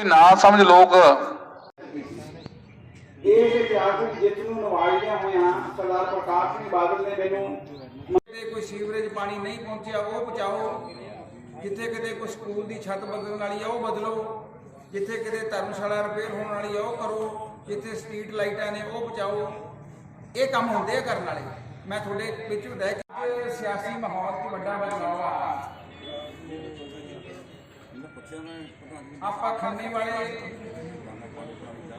ਨਾ ਸਮਝ ਲੋਕ। ਇਸ ਇਤਿਹਾਸਕ ਜਿੱਤ ਨੂੰ ਨਿਵਾਜਦਿਆਂ ਹੋਇਆਂ ਸਰਦਾਰ ਪ੍ਰਕਾਸ਼ ਸਿੰਘ ਬਾਦਲ ਨੇ ਮੈਨੂੰ ਕਿਤੇ ਕੋਈ ਸੀਵਰੇਜ ਪਾਣੀ ਨਹੀਂ ਪਹੁੰਚਿਆ ਉਹ ਬਚਾਓ ਜਿੱਥੇ ਕਿਤੇ ਕੋਈ ਸਕੂਲ ਦੀ ਛੱਤ ਬਦਲਣ ਵਾਲੀ ਆ ਉਹ ਬਦਲੋ। ਜਿੱਥੇ ਕਿਤੇ ਧਰਮਸ਼ਾਲਾ ਰਿਪੇਅਰ ਹੋਣ ਵਾਲੀ ਆ ਉਹ ਕਰੋ। ਜਿੱਥੇ ਸਟਰੀਟ ਲਾਈਟਾਂ ਨੇ ਉਹ ਬਚਾਓ ਇਹ ਕੰਮ ਹੁੰਦੇ ਆ ਕਰਨ ਵਾਲੇ। ਮੈਂ ਤੁਹਾਡੇ ਵਿੱਚ ਹੁੰਦਾ ਕਿ ਸਿਆਸੀ ਮਾਹੌਲ 'ਚ ਵੱਡਾ ਬਦਲਾਅ ਆਪਾਂ ਖੰਨੇ ਵਾਲੇ,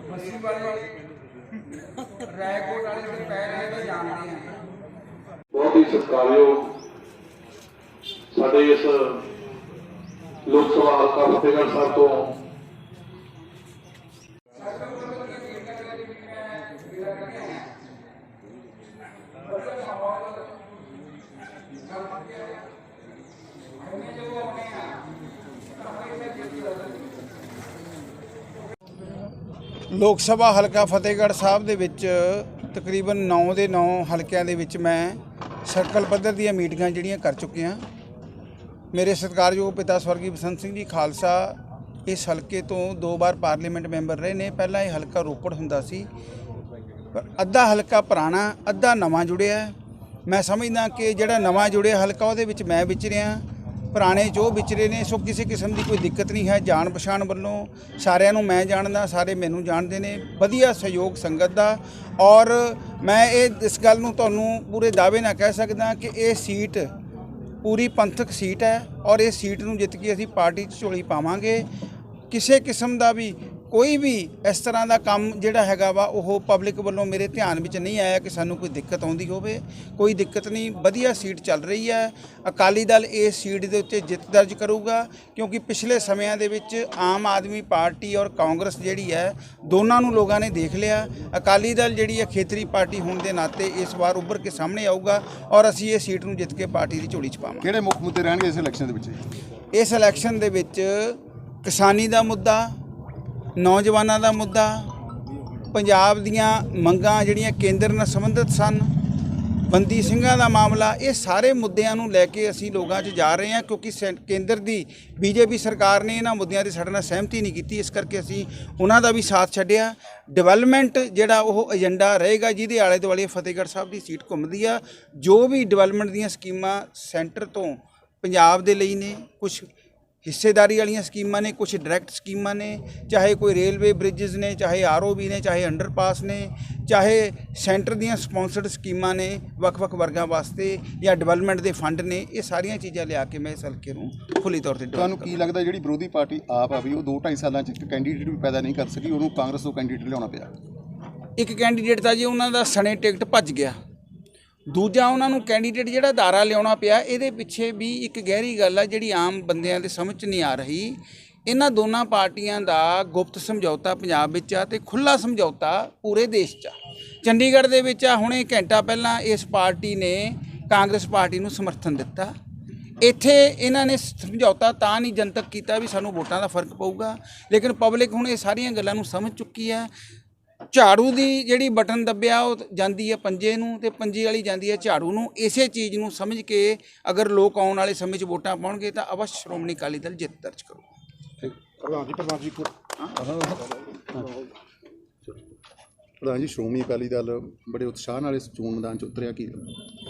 ਮੱਸੀ ਵਾਲੇ, ਰਾਏਕੋਟ ਵਾਲੇ ਤੇ ਪੈ ਰਹੇ ਤਾਂ ਜਾਣਦੇ ਆ। ਬਹੁਤ ਹੀ ਸਤਿਕਾਰਯੋਗ ਸਾਡੇ ਇਸ ਲੋਕ ਸਭਾ ਹਲਕਾ ਫਤਿਹਗੜ੍ਹ ਸਾਹਿਬ ਤੋਂ ਲੋਕ ਸਭਾ ਹਲਕਾ ਫਤਿਹਗੜ੍ਹ ਸਾਹਿਬ ਦੇ ਵਿੱਚ ਤਕਰੀਬਨ 9 ਦੇ 9 ਹਲਕਿਆਂ ਦੇ ਵਿੱਚ ਮੈਂ ਸਰਕਲ ਪੱਧਰ ਦੀਆਂ ਮੀਟਿੰਗਾਂ ਜਿਹੜੀਆਂ ਕਰ ਚੁੱਕਿਆ। ਮੇਰੇ ਸਤਿਕਾਰਯੋਗ ਪਿਤਾ ਸਵਰਗੀ ਬਸੰਤ ਸਿੰਘ ਜੀ, ਖਾਲਸਾ ਇਸ ਹਲਕੇ ਤੋਂ ਦੋ ਵਾਰ ਪਾਰਲੀਮੈਂਟ ਮੈਂਬਰ ਰਹੇ ਨੇ। ਪਹਿਲਾਂ ਇਹ ਹਲਕਾ ਰੋਪੜ ਹੁੰਦਾ ਸੀ, ਪਰ ਅੱਧਾ ਹਲਕਾ ਪੁਰਾਣਾ, ਅੱਧਾ ਨਵਾਂ ਜੁੜਿਆ। ਮੈਂ ਸਮਝਦਾ ਕਿ ਜਿਹੜਾ ਨਵਾਂ ਜੁੜਿਆ ਹਲਕਾ ਉਹਦੇ ਵਿੱਚ ਮੈਂ ਵਿਚਰਿਆ। ਪੁਰਾਣੇ ਜੋ ਵਿਚਰੇ ਨੇ, ਸੋ ਕਿਸੇ ਕਿਸਮ ਦੀ ਕੋਈ ਦਿੱਕਤ ਨਹੀਂ ਹੈ। ਜਾਣ ਪਛਾਣ ਵੱਲੋਂ ਸਾਰਿਆਂ ਨੂੰ ਮੈਂ ਜਾਣਦਾ, ਸਾਰੇ ਮੈਨੂੰ ਜਾਣਦੇ ਨੇ। ਵਧੀਆ ਸਹਿਯੋਗ ਸੰਗਤ ਦਾ। ਔਰ ਮੈਂ ਇਹ, ਇਸ ਗੱਲ ਨੂੰ ਤੁਹਾਨੂੰ ਪੂਰੇ ਦਾਅਵੇ ਨਾਲ ਕਹਿ ਸਕਦਾ ਕਿ ਇਹ ਸੀਟ, ਪੂਰੀ ਪੰਥਕ ਸੀਟ ਹੈ। ਔਰ ਇਹ ਸੀਟ ਨੂੰ ਜਿੱਤ ਕੇ ਅਸੀਂ ਪਾਰਟੀ 'ਚ ਝੋਲੀ ਪਾਵਾਂਗੇ। ਕਿਸੇ ਕਿਸਮ ਦਾ ਵੀ ਕੋਈ ਵੀ ਇਸ ਤਰ੍ਹਾਂ ਦਾ ਕੰਮ ਜਿਹੜਾ ਹੈਗਾ ਵਾ ਉਹ ਪਬਲਿਕ ਵੱਲੋਂ ਮੇਰੇ ਧਿਆਨ ਵਿੱਚ ਨਹੀਂ ਆਇਆ ਕਿ ਸਾਨੂੰ ਕੋਈ ਦਿੱਕਤ ਆਉਂਦੀ ਹੋਵੇ। ਕੋਈ ਦਿੱਕਤ ਨਹੀਂ ਵਧੀਆ ਸੀਟ ਚੱਲ ਰਹੀ ਹੈ। ਅਕਾਲੀ ਦਲ ਇਸ ਸੀਟ ਦੇ ਉੱਤੇ ਜਿੱਤ ਦਰਜ ਕਰੂਗਾ ਕਿਉਂਕਿ ਪਿਛਲੇ ਸਮਿਆਂ ਦੇ ਵਿੱਚ ਆਮ ਆਦਮੀ ਪਾਰਟੀ ਔਰ ਕਾਂਗਰਸ ਜਿਹੜੀ ਹੈ ਦੋਨਾਂ ਨੂੰ ਲੋਕਾਂ ਨੇ ਦੇਖ ਲਿਆ। ਅਕਾਲੀ ਦਲ ਜਿਹੜੀ ਹੈ ਖੇਤਰੀ ਪਾਰਟੀ ਹੋਣ ਦੇ ਨਾਤੇ ਇਸ ਵਾਰ ਉੱਭਰ ਕੇ ਸਾਹਮਣੇ ਆਊਗਾ ਔਰ ਅਸੀਂ ਇਹ ਸੀਟ ਨੂੰ ਜਿੱਤ ਕੇ ਪਾਰਟੀ ਦੀ ਝੋਲੀ 'ਚ ਪਾਵਾਂਗੇ। ਕਿਹੜੇ ਮੁੱਖ ਮੁੱਦੇ ਰਹਿਣਗੇ ਇਸ ਇਲੈਕਸ਼ਨ ਦੇ ਵਿੱਚ? ਇਸ ਇਲੈਕਸ਼ਨ ਦੇ ਵਿੱਚ ਕਿਸਾਨੀ ਦਾ ਮੁੱਦਾ ਨੌਜਵਾਨਾਂ ਦਾ ਮੁੱਦਾ, ਪੰਜਾਬ ਦੀਆਂ ਮੰਗਾਂ ਜਿਹੜੀਆਂ ਕੇਂਦਰ ਨਾਲ ਸੰਬੰਧਿਤ ਸਨ, ਬੰਦੀ ਸਿੰਘਾਂ ਦਾ ਮਾਮਲਾ, ਇਹ ਸਾਰੇ ਮੁੱਦਿਆਂ ਨੂੰ ਲੈ ਕੇ ਅਸੀਂ ਲੋਕਾਂ 'ਚ ਜਾ ਰਹੇ ਹਾਂ ਕਿਉਂਕਿ ਸੈਂ- ਕੇਂਦਰ ਦੀ ਬੀਜੇਪੀ ਸਰਕਾਰ ਨੇ ਇਹਨਾਂ ਮੁੱਦਿਆਂ ਤੇ ਸਾਡੇ ਨਾਲ ਸਹਿਮਤੀ ਨਹੀਂ ਕੀਤੀ, ਇਸ ਕਰਕੇ ਅਸੀਂ ਉਹਨਾਂ ਦਾ ਵੀ ਸਾਥ ਛੱਡਿਆ। ਡਿਵੈਲਪਮੈਂਟ ਜਿਹੜਾ ਉਹ ਏਜੰਡਾ ਰਹੇਗਾ, ਜਿਹਦੇ ਆਲੇ ਦੁਆਲੇ ਫਤਿਹਗੜ੍ਹ ਸਾਹਿਬ ਦੀ ਸੀਟ ਘੁੰਮਦੀ ਆ, ਜੋ ਵੀ ਡਿਵੈਲਪਮੈਂਟ ਦੀਆਂ ਸਕੀਮਾਂ ਸੈਂਟਰ ਤੋਂ ਪੰਜਾਬ ਦੇ ਲਈ ਨੇ ਕੁਝ ਹਿੱਸੇਦਾਰੀ ਵਾਲੀਆਂ ਸਕੀਮਾਂ ਨੇ ਕੁਝ ਡਾਇਰੈਕਟ ਸਕੀਮਾਂ ਨੇ ਚਾਹੇ ਕੋਈ ਰੇਲਵੇ ਬ੍ਰਿਜਸ ਨੇ ਚਾਹੇ ਆਰਓਬੀ ਨੇ ਚਾਹੇ ਅੰਡਰਪਾਸ ਨੇ ਚਾਹੇ ਸੈਂਟਰ ਦੀਆਂ ਸਪਾਂਸਰਡ ਸਕੀਮਾਂ ਨੇ ਵੱਖ-ਵੱਖ ਵਰਗਾਂ ਵਾਸਤੇ ਜਾਂ ਡਿਵੈਲਪਮੈਂਟ ਦੇ ਫੰਡ ਨੇ ਇਹ ਸਾਰੀਆਂ ਚੀਜ਼ਾਂ ਲਿਆ ਕੇ ਮੈਂ ਇਸ ਹਲਕੇ ਨੂੰ ਖੁੱਲੀ ਤੌਰ ਤੇ ਤੁਹਾਨੂੰ ਕੀ ਲੱਗਦਾ ਜਿਹੜੀ ਵਿਰੋਧੀ ਪਾਰਟੀ ਆਪ ਆ ਵੀ ਉਹ 2.5 ਸਾਲਾਂ 'ਚ ਇੱਕ ਕੈਂਡੀਡੇਟ ਵੀ ਪੈਦਾ ਨਹੀਂ ਕਰ ਸਕੀ ਉਹਨੂੰ ਕਾਂਗਰਸ ਤੋਂ ਕੈਂਡੀਡੇਟ ਲਿਆਉਣਾ ਪਿਆ? ਇੱਕ ਕੈਂਡੀਡੇਟ ਤਾਂ ਜੀ ਉਹਨਾਂ ਦਾ ਸਣੇ ਟਿਕਟ ਭੱਜ ਗਿਆ। ਦੂਜਾ ਉਹਨਾਂ ਨੂੰ ਕੈਂਡੀਡੇਟ ਜਿਹੜਾ ਧਾਰਾ ਲਿਆਉਣਾ ਪਿਆ, ਇਹਦੇ ਪਿੱਛੇ ਵੀ ਇੱਕ ਗਹਿਰੀ ਗੱਲ ਆ ਜਿਹੜੀ ਆਮ ਬੰਦਿਆਂ ਦੇ ਸਮਝ 'ਚ ਨਹੀਂ ਆ ਰਹੀ। ਇਹਨਾਂ ਦੋਨਾਂ ਪਾਰਟੀਆਂ ਦਾ ਗੁਪਤ ਸਮਝੌਤਾ ਪੰਜਾਬ ਵਿੱਚ ਆ ਤੇ ਖੁੱਲਾ ਸਮਝੌਤਾ ਪੂਰੇ ਦੇਸ਼ 'ਚ ਆ। ਚੰਡੀਗੜ੍ਹ ਦੇ ਵਿੱਚ ਆ, ਹੁਣੇ ਘੰਟਾ ਪਹਿਲਾਂ ਇਸ ਪਾਰਟੀ ਨੇ ਕਾਂਗਰਸ ਪਾਰਟੀ ਨੂੰ ਸਮਰਥਨ ਦਿੱਤਾ। ਇੱਥੇ ਇਹਨਾਂ ਨੇ ਸਮਝੌਤਾ ਤਾਂ ਨਹੀਂ ਜਨਤਕ ਕੀਤਾ ਵੀ ਸਾਨੂੰ ਵੋਟਾਂ ਦਾ ਫ਼ਰਕ ਪਊਗਾ, ਲੇਕਿਨ ਪਬਲਿਕ ਹੁਣ ਇਹ ਸਾਰੀਆਂ ਗੱਲਾਂ ਨੂੰ ਸਮਝ ਚੁੱਕੀ ਹੈ। ਝਾੜੂ ਦੀ ਜਿਹੜੀ ਬਟਨ ਦੱਬਿਆ ਉਹ ਜਾਂਦੀ ਹੈ ਪੰਜੇ ਨੂੰ ਤੇ ਪੰਜੇ ਵਾਲੀ ਜਾਂਦੀ ਹੈ ਝਾੜੂ ਨੂੰ। ਇਸੇ ਚੀਜ਼ ਨੂੰ ਸਮਝ ਕੇ ਅਗਰ ਲੋਕ ਆਉਣ ਵਾਲੇ ਸਮੇਂ 'ਚ ਵੋਟਾਂ ਪਾਉਣਗੇ ਤਾਂ ਅਵਸ਼ ਸ਼੍ਰੋਮਣੀ ਅਕਾਲੀ ਦਲ ਜਿੱਤ ਦਰਜ ਕਰੂਗਾ ਪ੍ਰਧਾਨ ਜੀ ਪ੍ਰਧਾਨ ਜੀ ਪ੍ਰਧਾਨ ਜੀ ਸ਼੍ਰੋਮਣੀ ਅਕਾਲੀ ਦਲ ਬੜੇ ਉਤਸ਼ਾਹ ਨਾਲ ਇਸ ਚੋਣ ਮੈਦਾਨ 'ਚ ਉਤਰਿਆ ਕੀ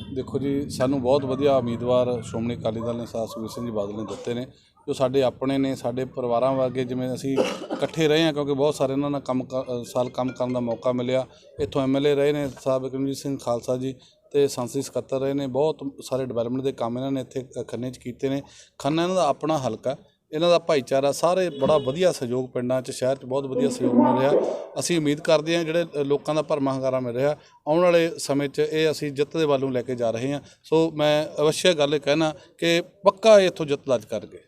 ਦੇਖੋ ਜੀ ਸਾਨੂੰ ਬਹੁਤ ਵਧੀਆ ਉਮੀਦਵਾਰ ਸ਼੍ਰੋਮਣੀ ਅਕਾਲੀ ਦਲ ਨੇ ਸਾਹ ਸੁਖਬੀਰ ਸਿੰਘ ਜੀ ਬਾਦਲ ਨੇ ਦਿੱਤੇ ਨੇ ਜੋ ਸਾਡੇ ਆਪਣੇ ਨੇ ਸਾਡੇ ਪਰਿਵਾਰਾਂ ਵਰਗੇ ਜਿਵੇਂ ਅਸੀਂ ਇਕੱਠੇ ਰਹੇ ਹਾਂ ਕਿਉਂਕਿ ਬਹੁਤ ਸਾਰੇ ਇਹਨਾਂ ਨਾਲ ਕੰਮ ਕ- ਸਾਲ ਕੰਮ ਕਰਨ ਦਾ ਮੌਕਾ ਮਿਲਿਆ। ਇੱਥੋਂ ਐਮਐਲਏ ਰਹੇ ਨੇ ਸਾਹਿਬ ਕਰਮਜੀਤ ਸਿੰਘ ਖਾਲਸਾ ਜੀ ਤੇ ਸੰਸਦੀ ਸਕੱਤਰ ਰਹੇ ਨੇ ਬਹੁਤ ਸਾਰੇ ਡਿਵੈਲਪਮੈਂਟ ਦੇ ਕੰਮ ਇਹਨਾਂ ਨੇ ਇੱਥੇ ਅ, ਖੰਨੇ 'ਚ ਕੀਤੇ ਨੇ। ਖੰਨਾ ਇਹਨਾਂ ਦਾ ਆਪਣਾ ਹਲਕਾ ਇਹਨਾਂ ਦਾ ਭਾਈਚਾਰਾ ਸਾਰੇ ਬੜਾ ਵਧੀਆ ਸਹਿਯੋਗ ਪਿੰਡਾਂ 'ਚ, ਸ਼ਹਿਰ 'ਚ ਬਹੁਤ ਵਧੀਆ ਸਹਿਯੋਗ ਮਿਲ ਰਿਹਾ। ਅਸੀਂ ਉਮੀਦ ਕਰਦੇ ਹਾਂ ਜਿਹੜੇ ਲੋਕਾਂ ਦਾ ਭਰਮਾ ਹੰਗਾਰਾ ਮਿਲ ਰਿਹਾ। ਆਉਣ ਵਾਲੇ ਸਮੇਂ 'ਚ ਇਹ ਅਸੀਂ ਜਿੱਤ ਦੇ ਵੱਲੋਂ ਲੈ ਕੇ ਜਾ ਰਹੇ ਹਾਂ। ਸੋ ਮੈਂ ਅਵਸ਼ਯ ਗੱਲ ਕਹਿਣਾ ਕਿ ਪੱਕਾ ਇਹ ਇੱਥੋਂ ਜਿੱਤ ਦਰਜ ਕਰਕੇ